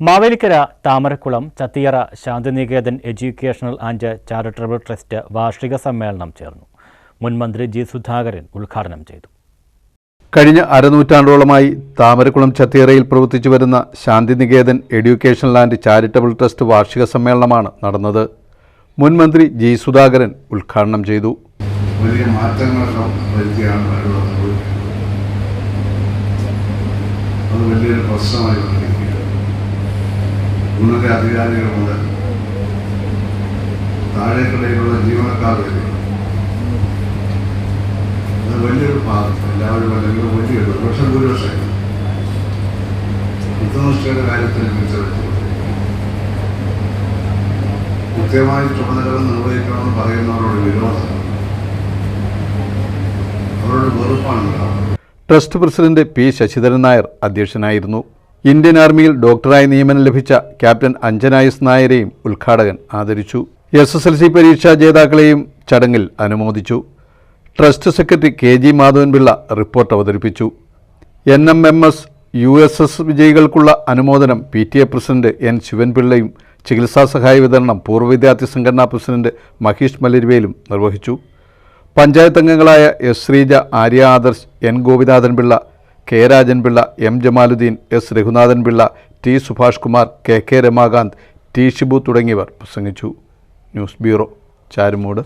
Mavelikkara Thamarakkulam Chathiyara Shantiniketan educational and charitable trust വാർഷിക സമ്മേളനം ചേർന്നു. മുൻമന്ത്രി ജി സുധാകരൻ ഉദ്ഘാടനം ചെയ്തു. കഴിഞ്ഞ അരനൂറ്റാണ്ടോളമായി താമരക്കുളം ചത്തിയറയിൽ പ്രവർത്തിച്ചു വരുന്ന Shantiniketan educational and charitable trust വാർഷിക സമ്മേളനമാണ് നടന്നത്. മുൻമന്ത്രി ജി സുധാകരൻ ഉദ്ഘാടനം ചെയ്തു. വലിയ വരുത്തിയാണ് അത് വലിയൊരു പ്രശ്നമായി ഉന്നത അധികാരികൾ മുതൽ താഴേക്കിടയിലുള്ള ജീവനക്കാർ വരെ അത് വലിയൊരു പാദം എല്ലാവരും അല്ലെങ്കിൽ വലിയൊരു ഭൂരിപക്ഷം ഭൂരിപക്ഷം കൃത്യനിഷ്ഠയുടെ കാര്യത്തിൽ കൃത്യമായി ചുമതലകൾ നിർവഹിക്കണമെന്ന് പറയുന്നവരോട് വിരോധം. അവരോട് വെറുപ്പാണ്. Trust president P Sasidharan Nair അധ്യക്ഷനായിരുന്നു. ഇന്ത്യൻ ആർമിയിൽ ഡോക്ടറായി നിയമനം ലഭിച്ച ക്യാപ്റ്റൻ അഞ്ജനായസ് നായരെയും ഉദ്ഘാടകൻ ആദരിച്ചു. എസ് എസ് എൽ സി പരീക്ഷാ ജേതാക്കളെയും ചടങ്ങിൽ അനുമോദിച്ചു. Trust secretary K G Madhavan Pillai report അവതരിപ്പിച്ചു. N M M S U S S വിജയികൾക്കുള്ള അനുമോദനം P T A president N ശിവൻപിള്ളയും ചികിത്സാ സഹായ വിതരണം പൂർവ വിദ്യാർത്ഥി സംഘടനാ പ്രസിഡന്റ് മഹീഷ് മലരുവേലും നിർവഹിച്ചു. പഞ്ചായത്ത് അംഗങ്ങളായ S Sreeja Arya Adarsh N Gopinathan Pillai K Rajan Pillai M Jamaluddin S Reghunathan Pillai T Subhash Kumar K K Ramakanth T Shibu തുടങ്ങിയവർ പ്രസംഗിച്ചു. News bureau Charummood.